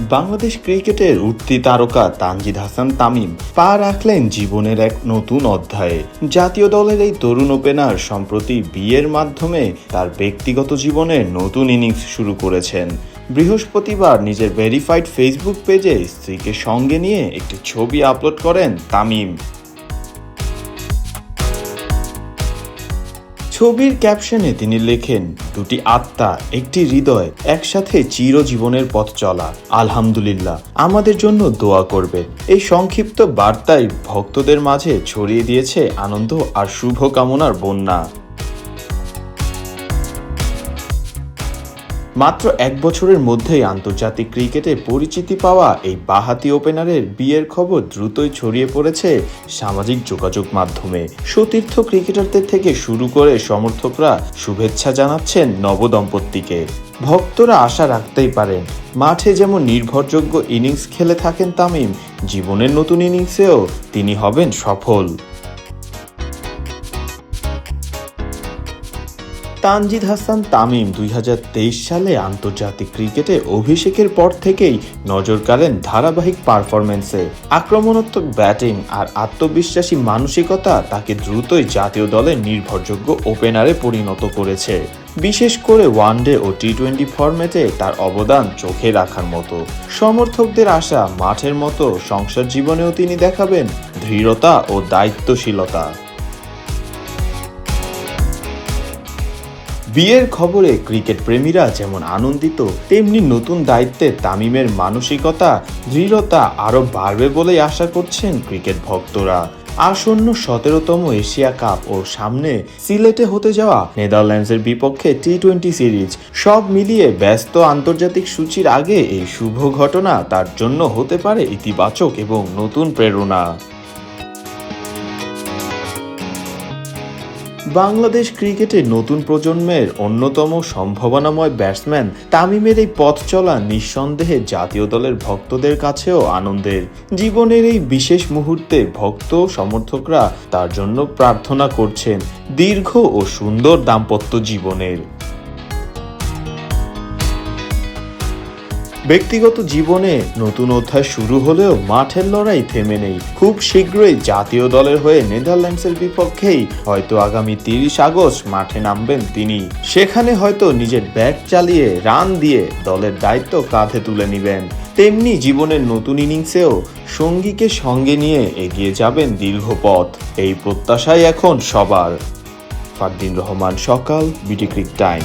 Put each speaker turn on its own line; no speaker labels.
বাংলাদেশ ক্রিকেটের উঠতি তারকা তানজিদ হাসান তামিম পা রাখলেন জীবনের এক নতুন অধ্যায়ে। জাতীয় দলের এই তরুণ ওপেনার সম্প্রতি বিয়ের মাধ্যমে তার ব্যক্তিগত জীবনে নতুন ইনিংস শুরু করেছেন। বৃহস্পতিবার নিজের ভেরিফাইড ফেসবুক পেজে স্ত্রীকে সঙ্গে নিয়ে একটি ছবি আপলোড করেন তামিম। ছবির ক্যাপশনে তিনি লেখেন, দুটি আত্মা, একটি হৃদয়, একসাথে চিরজীবনের পথ চলা। আলহামদুলিল্লাহ, আমাদের জন্য দোয়া করবে। এই সংক্ষিপ্ত বার্তায় ভক্তদের মাঝে ছড়িয়ে দিয়েছে আনন্দ আর শুভকামনার বন্যা। মাত্র এক বছরের মধ্যেই আন্তর্জাতিক ক্রিকেটে পরিচিতি পাওয়া এই বাহাতি ওপেনারের বিয়ের খবর দ্রুতই ছড়িয়ে পড়েছে সামাজিক যোগাযোগ মাধ্যমে। সতীর্থ ক্রিকেটারদের থেকে শুরু করে সমর্থকরা শুভেচ্ছা জানাচ্ছেন নবদম্পতিকে। ভক্তরা আশা রাখতেই পারেন, মাঠে যেমন নির্ভরযোগ্য ইনিংস খেলে থাকেন তামিম, জীবনের নতুন ইনিংসেও তিনি হবেন সফল। তানজিদ হাসান তামিম দুই হাজার তেইশ সালে আন্তর্জাতিক ক্রিকেটে অভিষেকের পর থেকেই নজর কাড়েন ধারাবাহিক পারফরমেন্সে আক্রমণাত্মক ব্যাটিং আর আত্মবিশ্বাসী মানসিকতা তাকে দ্রুতই জাতীয় দলের নির্ভরযোগ্য ওপেনারে পরিণত করেছে। বিশেষ করে ওয়ানডে ও টি টোয়েন্টি ফরম্যাটে তার অবদান চোখে রাখার মতো। সমর্থকদের আশা মাঠের মতো সংসার জীবনেও তিনি দেখাবেন দৃঢ়তা ও দায়িত্বশীলতা। বিয়ের খবরে ক্রিকেট প্রেমীরা যেমন আনন্দিত, তেমনি নতুন দায়িত্বে তামিমের মানসিকতা দৃঢ়তা আরও বাড়বে বলেই আশা করছেন ক্রিকেট ভক্তরা। আসন্ন সতেরোতম এশিয়া কাপ ও সামনে সিলেটে হতে যাওয়া নেদারল্যান্ডসের বিপক্ষে টি টোয়েন্টি সিরিজ সব মিলিয়ে ব্যস্ত আন্তর্জাতিক সূচির আগে এই শুভ ঘটনা তার জন্য হতে পারে ইতিবাচক এবং নতুন প্রেরণা। বাংলাদেশ ক্রিকেটে নতুন প্রজন্মের অন্যতম সম্ভাবনাময় ব্যাটসম্যান তামিমের এই পথ চলা নিঃসন্দেহে জাতীয় দলের ভক্তদের কাছেও আনন্দের। জীবনের এই বিশেষ মুহূর্তে ভক্ত সমর্থকরা তার জন্য প্রার্থনা করছেন দীর্ঘ ও সুন্দর দাম্পত্য জীবনের। ব্যক্তিগত জীবনে নতুন অধ্যায় শুরু হলেও মাঠের লড়াই থেমে নেই। খুব শীঘ্রই জাতীয় দলের হয়ে নেদারল্যান্ডসের বিপক্ষেই হয়তো আগামী তিরিশ আগস্ট মাঠে নামবেন তিনি। সেখানে হয়তো নিজের ব্যাট চালিয়ে রান দিয়ে দলের দায়িত্ব কাঁধে তুলে নেবেন। তেমনি জীবনের নতুন ইনিংসেও সঙ্গীকে সঙ্গে নিয়ে এগিয়ে যাবেন দীর্ঘ পথ। এই প্রত্যাশাই এখন সবার। ফারদিন রহমান, সকাল, বিটি ক্রিক টাইম।